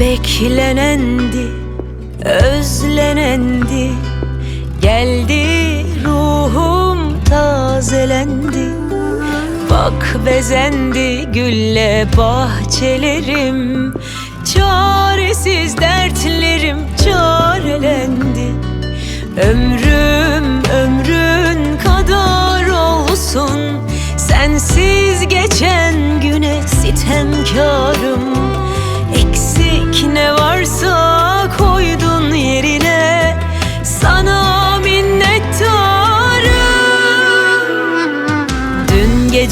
Beklenendi, özlenendi Bak bezendi gülle bahçelerim Çaresiz dertlerim çarelendi. Ömrüm ömrün kadar olsun Sensiz geçen güne sitemkarım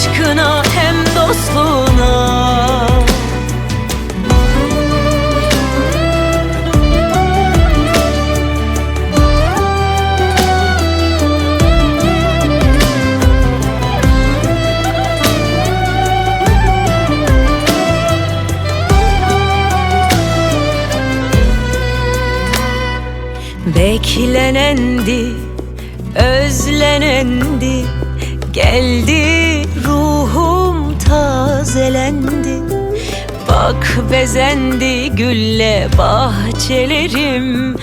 aşkına hem dostluğuna. Beklenendi, özlenendi Geldi Bak bezendi gülle bahçelerim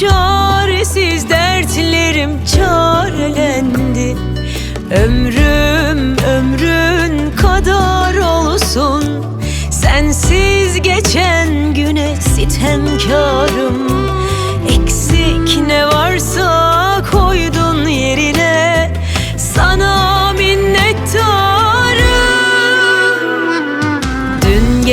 Çaresiz dertlerim çarelendi. Ömrüm ömrün kadar olsun Sensiz geçen güne sitemkarım